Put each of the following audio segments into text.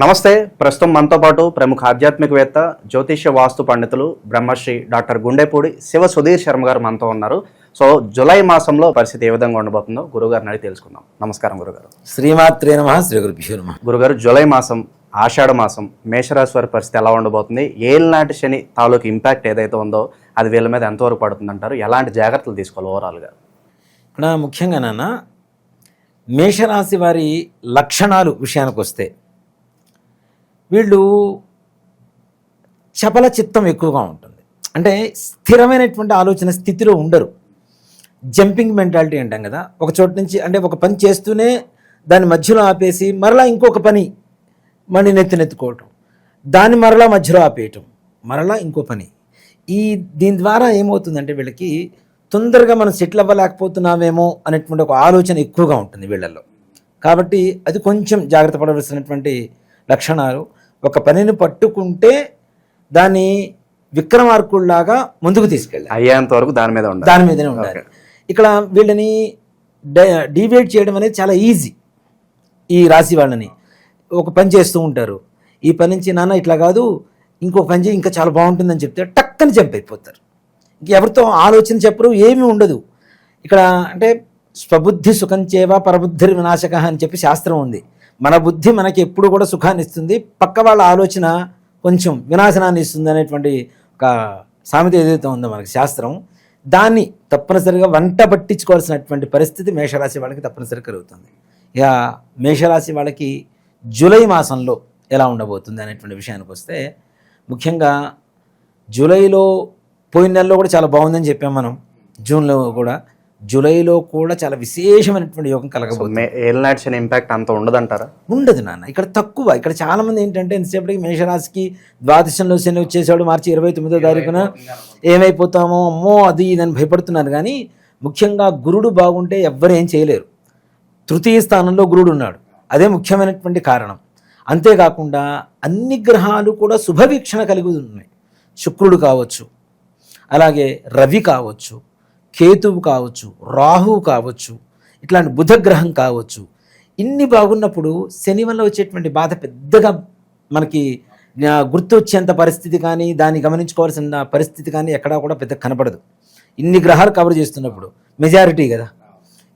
నమస్తే. ప్రస్తుతం మనతో పాటు ప్రముఖ ఆధ్యాత్మికవేత్త జ్యోతిష్య వాస్తు పండితులు బ్రహ్మశ్రీ డాక్టర్ గుండెపూడి శివ సుధీర్ శర్మ గారు మనతో ఉన్నారు. సో జూలై మాసంలో పరిస్థితి ఏ విధంగా ఉండబోతుందో గురుగారిని అడిగి తెలుసుకుందాం. నమస్కారం గురుగారు. శ్రీమాత్రే నమ శ్రీ గురుభ్యో నమ. గురుగారు జూలై మాసం ఆషాఢ మాసం మేషరాశి వారి పరిస్థితి ఎలా ఉండబోతుంది? ఏళ్ళనాటి శని తాలూకు ఇంపాక్ట్ ఏదైతే ఉందో అది వీళ్ళ మీద ఎంతవరకు పడుతుంది అంటారు? ఎలాంటి జాగ్రత్తలు తీసుకోవాలి ఓవరాల్గా ఇక్కడ ముఖ్యంగా నాన్న మేషరాశి వారి లక్షణాలు విషయానికి వస్తే వీళ్ళు చపల చిత్తం ఎక్కువగా ఉంటుంది. అంటే స్థిరమైనటువంటి ఆలోచన స్థితిలో ఉండరు. జంపింగ్ మెంటాలిటీ అంటాం కదా. ఒక చోట నుంచి అంటే ఒక పని చేస్తూనే దాన్ని మధ్యలో ఆపేసి మరలా ఇంకొక పని మళ్ళీ నెత్తినెత్తుకోవటం దాన్ని మరలా మధ్యలో ఆపేయటం. మరలా ఇంకో పని. ఈ దీని ద్వారా ఏమవుతుందంటే వీళ్ళకి తొందరగా మనం సెటిల్ అవ్వలేకపోతున్నామేమో అనేటువంటి ఒక ఆలోచన ఎక్కువగా ఉంటుంది వీళ్ళల్లో. కాబట్టి అది కొంచెం జాగ్రత్త పడవలసినటువంటి లక్షణాలు. ఒక పనిని పట్టుకుంటే దాన్ని విక్రమార్కుల్లాగా ముందుకు తీసుకెళ్ళాలి. అయ్యేంత వరకు దాని మీద ఉండాలి. దాని మీదనే ఉండాలి. ఇక్కడ వీళ్ళని డివేట్ చేయడం అనేది చాలా ఈజీ ఈ రాశి వాళ్ళని. ఒక పని చేస్తూ ఉంటారు. ఈ పని నుంచి నాన్న ఇట్లా కాదు ఇంకో పని చేయి ఇంకా చాలా బాగుంటుందని చెప్తే టక్కని జంప్ అయిపోతారు. ఇంక ఎవరితో ఆలోచన చెప్పరు ఏమీ ఉండదు. ఇక్కడ అంటే స్వబుద్ధి సుఖం చేవ పరబుద్ధి వినాశక అని చెప్పి శాస్త్రం ఉంది. మన బుద్ధి మనకి ఎప్పుడు కూడా సుఖాన్ని ఇస్తుంది. పక్క వాళ్ళ ఆలోచన కొంచెం వినాశనాన్ని ఇస్తుంది అనేటువంటి ఒక సామెత ఏదైతే ఉందో మనకి శాస్త్రం దాన్ని తప్పనిసరిగా వంట పట్టించుకోవాల్సినటువంటి పరిస్థితి మేషరాశి వాళ్ళకి తప్పనిసరిగా కలుగుతుంది. ఇక మేషరాశి వాళ్ళకి జూలై మాసంలో ఎలా ఉండబోతుంది అనేటువంటి విషయానికి వస్తే ముఖ్యంగా జూలైలో పోయిన నెలలో కూడా చాలా బాగుందని చెప్పాం మనం జూన్లో కూడా. జూలైలో కూడా చాలా విశేషమైనటువంటి యోగం కలగబోతుంది. ఏళ్ళనాటి శని ఇంపాక్ట్ అంత ఉండదంటారా? ఉండదు నాన్న. ఇక్కడ తక్కువ. ఇక్కడ చాలా మంది ఏంటంటే ఎంతసేపటికి మేషరాశికి ద్వాదశంలో శని వచ్చేసాడు మార్చి ఇరవై తొమ్మిదో తారీఖున. ఏమైపోతామో అమ్మో అది ఇదని భయపడుతున్నారు. కానీ ముఖ్యంగా గురుడు బాగుంటే ఎవ్వరు ఏం చేయలేరు. తృతీయ స్థానంలో గురుడు ఉన్నాడు. అదే ముఖ్యమైనటువంటి కారణం. అంతేకాకుండా అన్ని గ్రహాలు కూడా శుభవీక్షణ కలిగి ఉన్నాయి శుక్రుడు కావచ్చు అలాగే రవి కావచ్చు కేతువు కావచ్చు రాహువు కావచ్చు ఇట్లాంటి బుధగ్రహం కావచ్చు ఇన్ని బాగున్నప్పుడు శని వల్ల వచ్చేటువంటి బాధ పెద్దగా మనకి గుర్తు వచ్చేంత పరిస్థితి కానీ దాన్ని గమనించుకోవాల్సిన పరిస్థితి కానీ ఎక్కడా కూడా పెద్ద కనపడదు. ఇన్ని గ్రహాలు కవర్ చేస్తున్నప్పుడు మెజారిటీ కదా.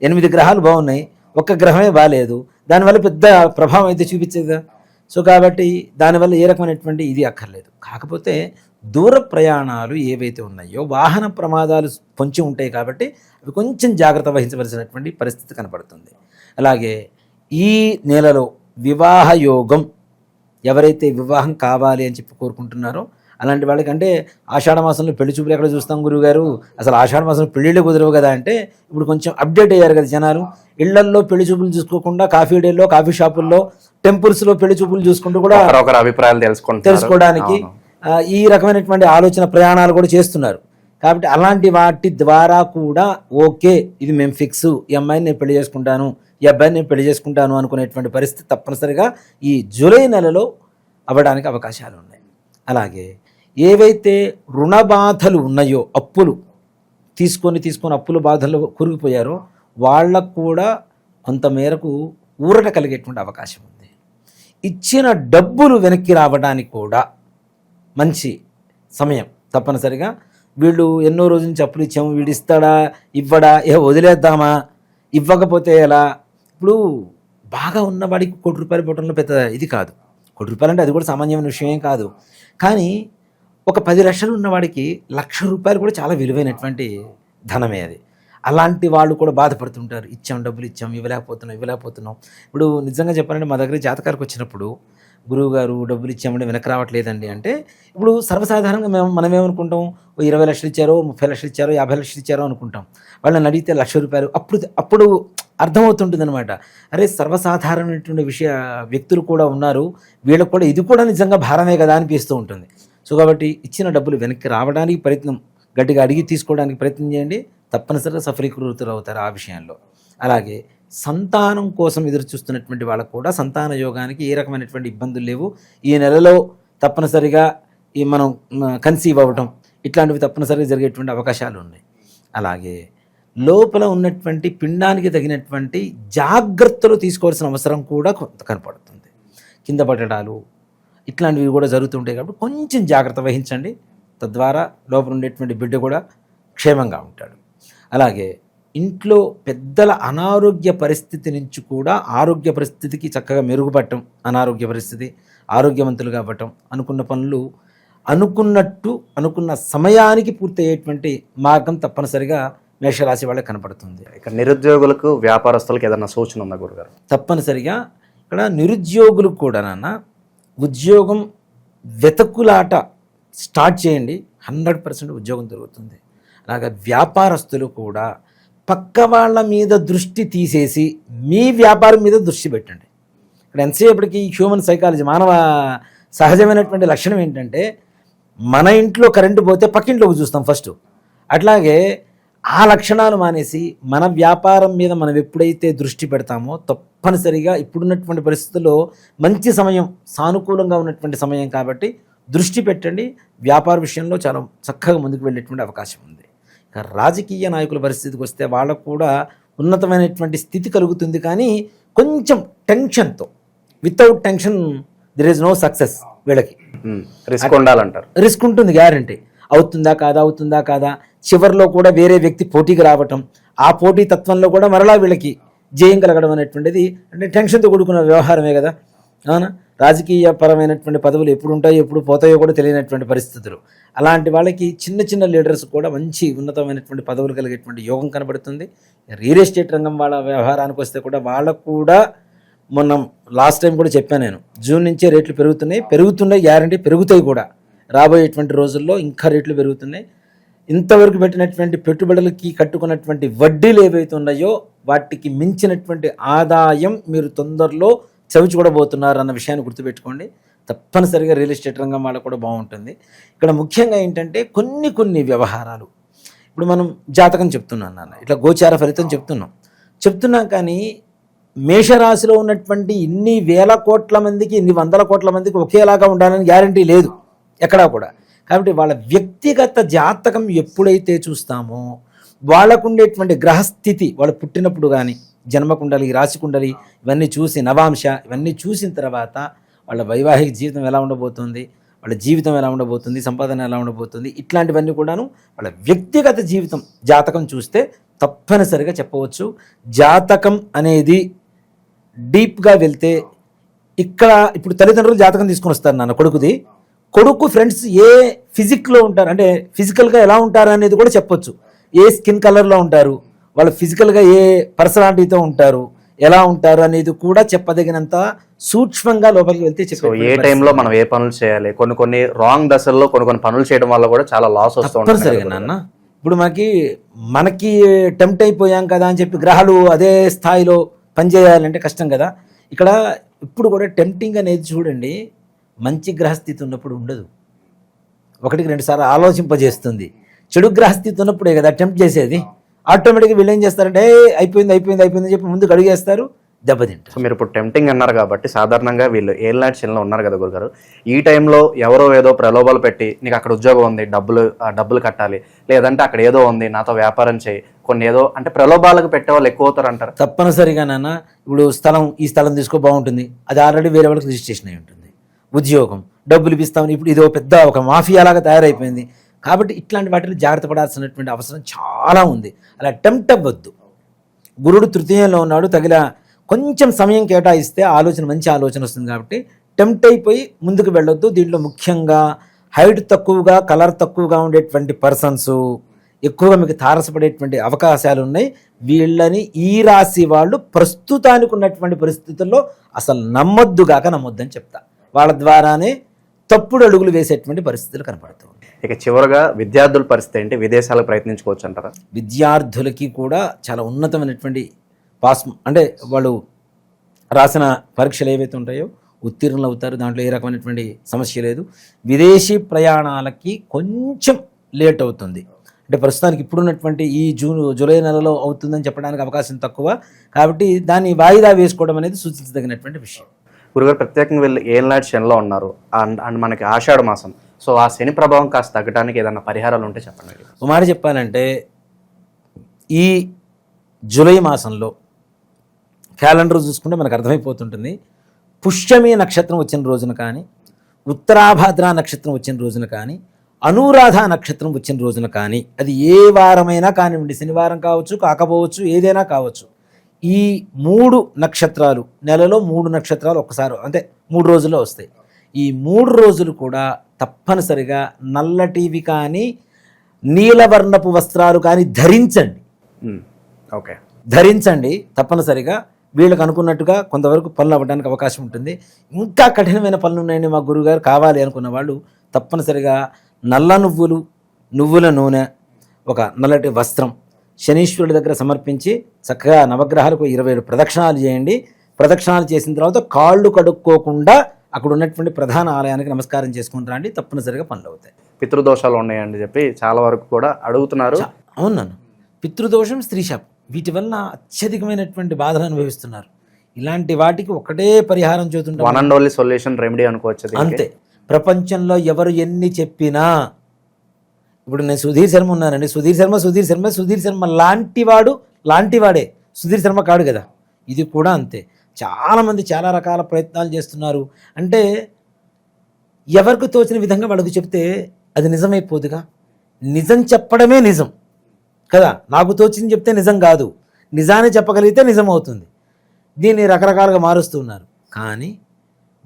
ఎనిమిది గ్రహాలు బాగున్నాయి ఒక్క గ్రహమే బాగాలేదు దానివల్ల పెద్ద ప్రభావం అయితే చూపించేది? కదా సో కాబట్టి దానివల్ల ఏ రకమైనటువంటి ఇది అక్కర్లేదు. కాకపోతే దూర ప్రయాణాలు ఏవైతే ఉన్నాయో వాహన ప్రమాదాలు కొంచెం ఉంటాయి కాబట్టి అవి కొంచెం జాగ్రత్త వహించవలసినటువంటి పరిస్థితి కనపడుతుంది అలాగే ఈ నెలలో వివాహ యోగం ఎవరైతే వివాహం కావాలి అని చెప్పి కోరుకుంటున్నారో అలాంటి వాళ్ళకి అంటే ఆషాఢ మాసంలో పెళ్ళి చూపులు ఎక్కడ చూస్తాం గురుగారు అసలు ఆషాఢ మాసంలో పెళ్ళిళ్ళు కుదరవు కదా అంటే ఇప్పుడు కొంచెం అప్డేట్ అయ్యారు కదా జనాలు. ఇళ్ళల్లో పెళ్ళి చూపులు చూసుకోకుండా కాఫీ డేల్లో కాఫీ షాపుల్లో టెంపుల్స్లో పెళ్ళి చూపులు చూసుకుంటూ కూడా అభిప్రాయాలు తెలుసుకుంటారు తెలుసుకోవడానికి ఈ రకమైనటువంటి ఆలోచన ప్రయాణాలు కూడా చేస్తున్నారు. కాబట్టి అలాంటి వాటి ద్వారా కూడా ఓకే ఇది మేము ఫిక్స్ ఈ అమ్మాయిని నేను పెళ్ళి చేసుకుంటాను ఈ అబ్బాయిని నేను పెళ్ళి చేసుకుంటాను అనుకునేటువంటి పరిస్థితి తప్పనిసరిగా ఈ జూలై నెలలో అవ్వడానికి అవకాశాలు ఉన్నాయి. అలాగే ఏవైతే రుణ బాధలు ఉన్నాయో అప్పులు తీసుకొని తీసుకొని అప్పుల బాధలు కురిగిపోయారో వాళ్ళకు కూడా కొంతమేరకు ఊరట కలిగేటువంటి అవకాశం ఉంది. ఇచ్చిన డబ్బులు వెనక్కి రావడానికి కూడా మంచి సమయం తప్పనిసరిగా. వీళ్ళు ఎన్నో రోజుల నుంచి అప్పులు ఇచ్చాము వీడు ఇస్తాడా ఇవ్వడా ఏ వదిలేద్దామా ఇవ్వకపోతే ఎలా? ఇప్పుడు బాగా ఉన్నవాడికి కోటి రూపాయలు ఇవ్వడంలో పెద్ద ఇది కాదు. కోటి రూపాయలు అంటే అది కూడా సామాన్యమైన విషయం కాదు. కానీ ఒక పది లక్షలు ఉన్నవాడికి లక్ష రూపాయలు కూడా చాలా విలువైనటువంటి ధనమే అది. అలాంటి వాళ్ళు కూడా బాధపడుతుంటారు. ఇచ్చాం డబ్బులు ఇచ్చాం ఇవ్వలేకపోతున్నాం ఇవ్వలేకపోతున్నాం. ఇప్పుడు నిజంగా చెప్పాలంటే మా దగ్గర జాతకారికి వచ్చినప్పుడు గురువు గారు డబ్బులు ఇచ్చామంటే వెనక్కి రావట్లేదండి. అంటే ఇప్పుడు సర్వసాధారణంగా మేము మనం ఏమనుకుంటాం ఓ ఇరవై లక్షలు ఇచ్చారో ముప్పై లక్షలు ఇచ్చారో యాభై లక్షలు ఇచ్చారో అనుకుంటాం. వాళ్ళని అడిగితే లక్ష రూపాయలు అప్పుడు అప్పుడు అర్థమవుతుంటుందన్నమాట. అరే సర్వసాధారణమైనటువంటి విషయ వ్యక్తులు కూడా ఉన్నారు. వీళ్ళకు కూడా ఇది కూడా నిజంగా భారమే కదా అనిపిస్తూ ఉంటుంది. సో కాబట్టి ఇచ్చిన డబ్బులు వెనక్కి రావడానికి ప్రయత్నం గట్టిగా అడిగి తీసుకోవడానికి ప్రయత్నం చేయండి. తప్పనిసరిగా సఫలీకృతులు అవుతారు ఆ విషయంలో. అలాగే సంతానం కోసం ఎదురు చూస్తున్నటువంటి వాళ్ళకు కూడా సంతాన యోగానికి ఏ రకమైనటువంటి ఇబ్బందులు లేవు. ఈ నెలలో తప్పనిసరిగా ఈ మనం కన్సీవ్ అవ్వటం ఇట్లాంటివి తప్పనిసరిగా జరిగేటువంటి అవకాశాలు ఉన్నాయి. అలాగే లోపల ఉన్నటువంటి పిండానికి తగినటువంటి జాగ్రత్తలు తీసుకోవాల్సిన అవసరం కూడా కొంత కనపడుతుంది. కింద పడడాలు ఇట్లాంటివి కూడా జరుగుతుంటాయి కాబట్టి కొంచెం జాగ్రత్త వహించండి. తద్వారా లోపల ఉండేటువంటి బిడ్డ కూడా క్షేమంగా ఉంటాడు. అలాగే ఇంట్లో పెద్దల అనారోగ్య పరిస్థితి నుంచి కూడా ఆరోగ్య పరిస్థితికి చక్కగా మెరుగుపడటం అనారోగ్య పరిస్థితి ఆరోగ్యవంతులుగా అవ్వటం అనుకున్న పనులు అనుకున్నట్టు అనుకున్న సమయానికి పూర్తయ్యేటువంటి మార్గం తప్పనిసరిగా మేషరాశి వాళ్ళకి కనపడుతుంది. ఇక నిరుద్యోగులకు వ్యాపారస్తులకు ఏదైనా సూచన ఉందా గురుగారు? తప్పనిసరిగా ఇక్కడ నిరుద్యోగులకు కూడా నాన్న ఉద్యోగం వెతకులాట స్టార్ట్ చేయండి. హండ్రెడ్ పర్సెంట్ ఉద్యోగం దొరుకుతుంది. అలాగే వ్యాపారస్తులు కూడా పక్క వాళ్ళ మీద దృష్టి తీసేసి మీ వ్యాపారం మీద దృష్టి పెట్టండి. ఇక్కడ ఎంతసేపటికి హ్యూమన్ సైకాలజీ మానవ సహజమైనటువంటి లక్షణం ఏంటంటే మన ఇంట్లో కరెంటు పోతే పక్కింట్లోకి చూస్తాం ఫస్ట్ అట్లాగే ఆ లక్షణాలు మానేసి మన వ్యాపారం మీద మనం ఎప్పుడైతే దృష్టి పెడతామో తప్పనిసరిగా ఇప్పుడున్నటువంటి పరిస్థితుల్లో మంచి సమయం సానుకూలంగా ఉన్నటువంటి సమయం కాబట్టి దృష్టి పెట్టండి. వ్యాపార విషయంలో చాలా చక్కగా ముందుకు వెళ్ళేటువంటి అవకాశం ఉంది. రాజకీయ నాయకుల పరిస్థితికి వస్తే వాళ్ళకు కూడా ఉన్నతమైనటువంటి స్థితి కలుగుతుంది. కానీ కొంచెం టెన్షన్తో without tension there is no success వీళ్ళకి. రిస్క్ ఉండాలంటారు. రిస్క్ ఉంటుంది గ్యారంటీ అవుతుందా కాదా అవుతుందా కాదా? చివరిలో కూడా వేరే వ్యక్తి పోటీకి రావటం ఆ పోటీ తత్వంలో కూడా మరలా వీళ్ళకి జయం కలగడం అనేటువంటిది అంటే టెన్షన్తో కూడుకున్న వ్యవహారమే కదా. అవునా? రాజకీయ పరమైనటువంటి పదవులు ఎప్పుడు ఉంటాయో ఎప్పుడు పోతాయో కూడా తెలియనటువంటి పరిస్థితులు. అలాంటి వాళ్ళకి చిన్న చిన్న లీడర్స్ కూడా మంచి ఉన్నతమైనటువంటి పదవులు కలిగేటువంటి యోగం కనబడుతుంది. రియల్ ఎస్టేట్ రంగం వాళ్ళ వ్యవహారానికి వస్తే కూడా వాళ్ళకు కూడా మొన్న లాస్ట్ టైం కూడా చెప్పాను నేను. జూన్ నుంచే రేట్లు పెరుగుతున్నాయి. పెరుగుతున్నాయి గ్యారంటీ పెరుగుతాయి కూడా. రాబోయేటువంటి రోజుల్లో ఇంకా రేట్లు పెరుగుతున్నాయి. ఇంతవరకు పెట్టినటువంటి పెట్టుబడులకి కట్టుకున్నటువంటి వడ్డీలు ఏవైతే ఉన్నాయో వాటికి మించినటువంటి ఆదాయం మీరు తొందరలో చవిచూడబోతున్నారు అన్న విషయాన్ని గుర్తుపెట్టుకోండి. తప్పనిసరిగా రియల్ ఎస్టేట్ రంగం వాళ్ళకు కూడా బాగుంటుంది. ఇక్కడ ముఖ్యంగా ఏంటంటే కొన్ని కొన్ని వ్యవహారాలు. ఇప్పుడు మనం జాతకం చెప్తున్నాం నాన్న. ఇట్లా గోచార ఫలితం చెప్తున్నాం. చెప్తున్నాం కానీ మేషరాశిలో ఉన్నటువంటి ఇన్ని వేల కోట్ల మందికి ఇన్ని వందల కోట్ల మందికి ఒకేలాగా ఉండాలని గ్యారంటీ లేదు. ఎక్కడా కూడా. కాబట్టి వాళ్ళ వ్యక్తిగత జాతకం ఎప్పుడైతే చూస్తామో వాళ్ళకు ఉండేటువంటి గ్రహస్థితి వాళ్ళు పుట్టినప్పుడు కానీ జన్మకుండలి రాశికుండలి ఇవన్నీ చూసి నవాంశ ఇవన్నీ చూసిన తర్వాత వాళ్ళ వైవాహిక జీవితం ఎలా ఉండబోతుంది వాళ్ళ జీవితం ఎలా ఉండబోతుంది సంపాదన ఎలా ఉండబోతుంది ఇట్లాంటివన్నీ కూడాను వాళ్ళ వ్యక్తిగత జీవితం జాతకం చూస్తే తప్పనిసరిగా చెప్పవచ్చు. జాతకం అనేది డీప్గా వెళ్తే ఇక్కడ ఇప్పుడు తల్లిదండ్రులు జాతకం తీసుకొని వస్తారు నాన్న కొడుకుది. కొడుకు ఫ్రెండ్స్ ఏ ఫిజిక్లో ఉంటారు అంటే ఫిజికల్గా ఎలా ఉంటారు అనేది కూడా చెప్పొచ్చు. ఏ స్కిన్ కలర్లో ఉంటారు వాళ్ళు ఫిజికల్గా ఏ పర్సనాలిటీతో ఉంటారు ఎలా ఉంటారు అనేది కూడా చెప్పదగినంత సూక్ష్మంగా లోపలికి వెళ్తే సో ఏ టైంలో మనం ఏ పనులు చేయాలి? కొన్ని కొన్ని రాంగ్ దశల్లో కొన్ని కొన్ని పనులు చేయడం వల్ల కూడా చాలా లాస్ వస్తూ ఉంటుంది తప్పనిసరిగా నాన్న. ఇప్పుడు మనకి మనకి టెంప్ట్ అయిపోయాం కదా అని చెప్పి గ్రహాలు అదే స్థాయిలో పనిచేయాలంటే కష్టం కదా. ఇక్కడ ఇప్పుడు కూడా టెంప్టింగ్ అనేది చూడండి మంచి గ్రహస్థితి ఉన్నప్పుడు ఉండదు. ఒకటికి రెండు సార్లు ఆలోచింపజేస్తుంది. చెడు గ్రహస్థితి ఉన్నప్పుడే కదా టెంప్ట్ చేసేది. ఆటోమేటిక్గా వీళ్ళు ఏం చేస్తారంటే "ఏ, అయిపోయింది అయిపోయింది అయిపోయింది చెప్పి ముందుకు అడిగేస్తారు దెబ్బతింటారు. సో మీరు ఇప్పుడు టెంప్టింగ్ అన్నారు కాబట్టి సాధారణంగా వీళ్ళు ఏల్ నాటి చిన్నలో ఉన్నారు కదా గురుగారు ఈ టైంలో ఎవరో ఏదో ప్రలోభాలు పెట్టి నీకు అక్కడ ఉద్యోగం ఉంది డబ్బులు డబ్బులు కట్టాలి. లేదంటే అక్కడ ఏదో ఉంది నాతో వ్యాపారం చేయి. కొన్ని ఏదో అంటే ప్రలోభాలకు పెట్టే వాళ్ళు ఎక్కువ అవుతారు అంటారు. తప్పనిసరిగా నాన్న ఇప్పుడు స్థలం ఈ స్థలం తీసుకో బాగుంటుంది. అది ఆల్రెడీ వేరే వాళ్ళకి రిజిస్ట్రేషన్ అయి ఉంటుంది. ఉద్యోగం డబ్బులు ఇప్పిస్తామని ఇప్పుడు ఇది ఒక పెద్ద ఒక మాఫియా లాగా తయారైపోయింది. కాబట్టి ఇట్లాంటి వాటిలో జాగ్రత్త పడాల్సినటువంటి అవసరం చాలా ఉంది. అలా టెంప్ట్ అవ్వద్దు. గురుడు తృతీయంలో ఉన్నాడు తగిన కొంచెం సమయం కేటాయిస్తే ఆలోచన మంచి ఆలోచన వస్తుంది కాబట్టి టెంప్ట్ అయిపోయి ముందుకు వెళ్ళొద్దు. దీంట్లో ముఖ్యంగా హైట్ తక్కువగా కలర్ తక్కువగా ఉండేటువంటి పర్సన్స్ ఎక్కువగా మీకు తారసపడేటువంటి అవకాశాలు ఉన్నాయి. వీళ్ళని ఈ రాశి వాళ్ళు ప్రస్తుతానికి ఉన్నటువంటి పరిస్థితుల్లో అసలు నమ్మొద్దుగాక నమ్మొద్దని చెప్తా. వాళ్ళ ద్వారానే తప్పుడు అడుగులు వేసేటువంటి పరిస్థితులు కనపడుతుంది ఇక చివరగా విద్యార్థుల పరిస్థితి ఏంటి? విదేశాలకు ప్రయత్నించుకోవచ్చు అంటారా విద్యార్థులకి కూడా చాలా ఉన్నతమైనటువంటి పాస్ అంటే వాళ్ళు రాసిన పరీక్షలు ఏవైతే ఉంటాయో ఉత్తీర్ణులు అవుతారు దాంట్లో ఏ రకమైనటువంటి సమస్య లేదు. విదేశీ ప్రయాణాలకి కొంచెం లేట్ అవుతుంది. అంటే ప్రస్తుతానికి ఇప్పుడున్నటువంటి ఈ జూన్ జూలై నెలలో అవుతుందని చెప్పడానికి అవకాశం తక్కువ. కాబట్టి దాన్ని వాయిదా వేసుకోవడం అనేది సూచించదగినటువంటి విషయం. గురుగారు ప్రత్యేకంగా వీళ్ళు ఏల్ నాటి శనిలో ఉన్నారు. అండ్ అండ్ మనకి ఆషాఢ మాసం. సో ఆ శని ప్రభావం కాస్త తగ్గడానికి ఏదైనా పరిహారాలు ఉంటే చెప్పండి. ఒక మాట చెప్పాలంటే ఈ జూలై మాసంలో క్యాలెండర్ చూసుకుంటే మనకు అర్థమైపోతుంటుంది. పుష్యమి నక్షత్రం వచ్చిన రోజున కానీ ఉత్తరాభాద్ర నక్షత్రం వచ్చిన రోజున కానీ అనురాధ నక్షత్రం వచ్చిన రోజున కానీ అది ఏ వారమైనా కానివ్వండి శనివారం కావచ్చు కాకపోవచ్చు ఏదైనా కావచ్చు ఈ మూడు నక్షత్రాలు నెలలో మూడు నక్షత్రాలు ఒక్కసారి అంటే మూడు రోజుల్లో వస్తాయి. ఈ మూడు రోజులు కూడా తప్పనిసరిగా నల్లటివి కానీ నీలవర్ణపు వస్త్రాలు కానీ ధరించండి. ఓకే. ధరించండి. తప్పనిసరిగా వీళ్ళకి అనుకున్నట్టుగా కొంతవరకు పనులు అవ్వడానికి అవకాశం ఉంటుంది. ఇంకా కఠినమైన పనులు ఉన్నాయండి మా గురువుగారు కావాలి అనుకున్న వాళ్ళు తప్పనిసరిగా నల్ల నువ్వులు నువ్వుల నూనె ఒక నల్లటి వస్త్రం శనీశ్వరుడి దగ్గర సమర్పించి చక్కగా నవగ్రహాలకు ఇరవై ఏడు ప్రదక్షిణాలు చేయండి. ప్రదక్షిణాలు చేసిన తర్వాత కాళ్ళు కడుక్కోకుండా అక్కడ ఉన్నటువంటి ప్రధాన ఆలయానికి నమస్కారం చేసుకుని రండి తప్పనిసరిగా పనులు అవుతాయి. పితృదోషాలు ఉన్నాయని చెప్పి చాలా వరకు కూడా అడుగుతున్నారు. చా- అవును నాన్న. పితృదోషం స్త్రీ శాపం. వీటి వల్ల అత్యధికమైనటువంటి బాధలు అనుభవిస్తున్నారు. ఇలాంటి వాటికి ఒకటే పరిహారం చూస్తుంటాం one and only solution remedy అనుకోవచ్చు. అంతే. ప్రపంచంలో ఎవరు ఎన్ని చెప్పినా ఇప్పుడు నేను సుధీర్ శర్మ ఉన్నానండి. సుధీర్ శర్మ సుధీర్ శర్మ సుధీర్ శర్మ లాంటివాడు లాంటివాడే సుధీర్ శర్మ కాడు కదా. ఇది కూడా అంతే. చాలామంది చాలా రకాల ప్రయత్నాలు చేస్తున్నారు. అంటే ఎవరికి తోచిన విధంగా వాళ్ళకు చెప్తే అది నిజమైపోదుగా? నిజం చెప్పడమే నిజం. కదా? నాకు తోచింది చెప్తే నిజం కాదు. నిజాన్ని చెప్పగలిగితే నిజం అవుతుంది దీన్ని రకరకాలుగా మారుస్తూ ఉన్నారు. కానీ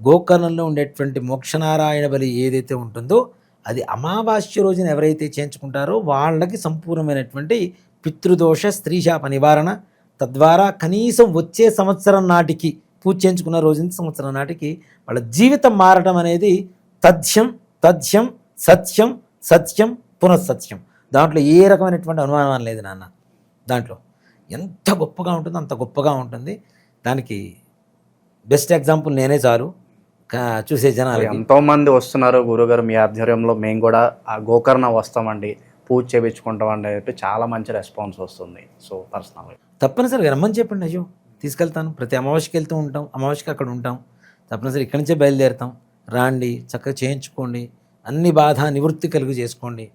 గోకర్ణంలో ఉండేటువంటి మోక్షనారాయణ బలి ఏదైతే ఉంటుందో అది అమావాస్య రోజున ఎవరైతే చేయించుకుంటారో వాళ్ళకి సంపూర్ణమైనటువంటి పితృదోష స్త్రీశాప నివారణ తద్వారా కనీసం వచ్చే సంవత్సరం నాటికి పూజ చేయించుకున్న రోజు నుంచి సంవత్సరం నాటికి వాళ్ళ జీవితం మారటం అనేది తథ్యం తథ్యం సత్యం సత్యం పునఃసత్యం. దాంట్లో ఏ రకమైనటువంటి అనుమానం లేదు నాన్న. దాంట్లో ఎంత గొప్పగా ఉంటుందో అంత గొప్పగా ఉంటుంది. దానికి బెస్ట్ ఎగ్జాంపుల్ నేనే చాలు. చూసే జనాలు ఎంతోమంది వస్తున్నారు గురుగారు మీ ఆధ్వర్యంలో. మేము కూడా ఆ గోకర్ణ వస్తామండి. పూజ చేయించుకుంటామండి అని చెప్పి చాలా మంచి రెస్పాన్స్ వస్తుంది. సో పర్సనల్గా తప్పనిసరిగా రమ్మని చెప్పండి అయ్యో. తీసుకెళ్తాను. ప్రతి అమావాస్యకి వెళ్తూ ఉంటాం. అమావాస్యకి అక్కడ ఉంటాం. తప్పనిసరి ఇక్కడి నుంచే బయలుదేరుతాం. రాండి చక్కగా చేయించుకోండి. అన్ని బాధ నివృత్తి కలుగు చేసుకోండి.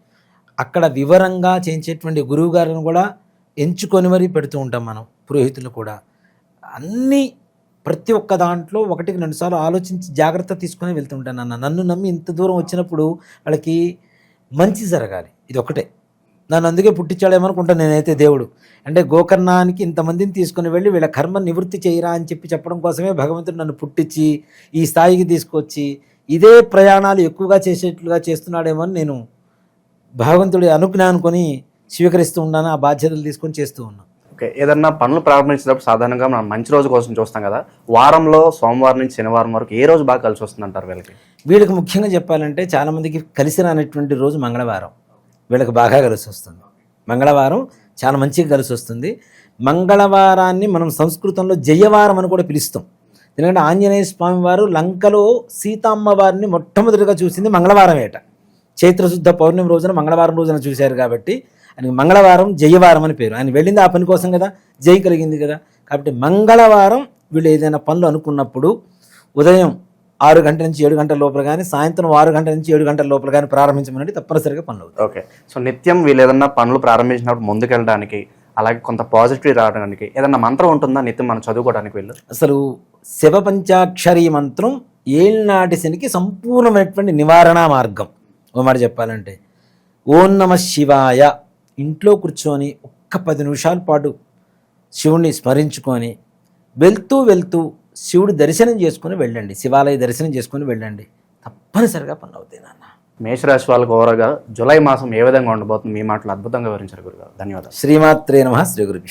అక్కడ వివరంగా చేయించేటువంటి గురువు గారిని కూడా ఎంచుకొని మరీ పెడుతూ ఉంటాం మనం పురోహితులు కూడా. అన్నీ ప్రతి ఒక్క దాంట్లో ఒకటికి రెండుసార్లు ఆలోచించి జాగ్రత్త తీసుకొని వెళ్తుంటాను అన్న నన్ను నమ్మి ఇంత దూరం వచ్చినప్పుడు వాళ్ళకి మంచి జరగాలి. ఇది ఒకటే. నన్ను అందుకే పుట్టించాడేమనుకుంటాను నేనైతే దేవుడు. అంటే గోకర్ణానికి ఇంతమందిని తీసుకుని వెళ్ళి వీళ్ళ కర్మ నివృత్తి చేయరా అని చెప్పి చెప్పడం కోసమే భగవంతుడు నన్ను పుట్టించి ఈ స్థాయికి తీసుకొచ్చి ఇదే ప్రయాణాలు ఎక్కువగా చేసేట్లుగా చేస్తున్నాడేమో అని నేను భగవంతుడి అనుజ్ఞ అనుకొని స్వీకరిస్తూ ఉన్నాను ఆ బాధ్యతలు తీసుకొని చేస్తూ ఉన్నాను. ఓకే ఏదన్నా పనులు ప్రారంభించినప్పుడు సాధారణంగా మనం మంచి రోజు కోసం చూస్తాం కదా వారంలో సోమవారం నుంచి శనివారం వరకు ఏ రోజు బాగా కలిసి వస్తుంది అంటారు వీళ్ళకి? వీళ్ళకి ముఖ్యంగా చెప్పాలంటే చాలామందికి కలిసి రానటువంటి రోజు మంగళవారం. వీళ్ళకి బాగా కలిసి వస్తుంది. మంగళవారం చాలా మంచిగా కలిసి వస్తుంది. మంగళవారాన్ని మనం సంస్కృతంలో జయవారం అని కూడా పిలుస్తాం. ఎందుకంటే ఆంజనేయ స్వామి వారు లంకలో సీతమ్మ వారిని మొట్టమొదటిగా చూసింది మంగళవారం ఏట. చైత్రశుద్ధ పౌర్ణమి రోజున మంగళవారం రోజున చూశారు కాబట్టి ఆయన మంగళవారం జయవారం అని పేరు. ఆయన వెళ్ళింది ఆ పని కోసం కదా జయ కలిగింది కదా. కాబట్టి మంగళవారం వీళ్ళు ఏదైనా పనులు అనుకున్నప్పుడు ఉదయం ఆరు గంటల నుంచి ఏడు గంటల లోపల కానీ సాయంత్రం ఆరు గంటల నుంచి ఏడు గంటల లోపల కానీ ప్రారంభించమనండి తప్పనిసరిగా పనులు అవుతాయి ఓకే. సో నిత్యం వీళ్ళు ఏదన్నా పనులు ప్రారంభించినప్పుడు ముందుకెళ్ళడానికి అలాగే కొంత పాజిటివ్ రావడానికి ఏదన్నా మంత్రం ఉంటుందా నిత్యం మనం చదువుకోవడానికి వీళ్ళు? అసలు శివ పంచాక్షరి మంత్రం ఏళ్ళనాటి శనికి సంపూర్ణమైనటువంటి నివారణ మార్గం. ఓ మాట చెప్పాలంటే ఓం నమ శివాయ. ఇంట్లో కూర్చొని ఒక్క పది నిమిషాల పాటు శివుణ్ణి స్మరించుకొని వెళ్తూ వెళ్తూ శివుడి దర్శనం చేసుకొని వెళ్ళండి శివాలయ దర్శనం చేసుకొని వెళ్ళండి. తప్పనిసరిగా పనులు అవుతాయి నాన్న. మేషరాశి వాళ్ళకు ఓవరాగా జూలై మాసం ఏ విధంగా ఉండబోతుంది? మీ మాటలు అద్భుతంగా వివరించారు గురుగారు. ధన్యవాదాలు. శ్రీమాత్రే నమ శ్రీ గురు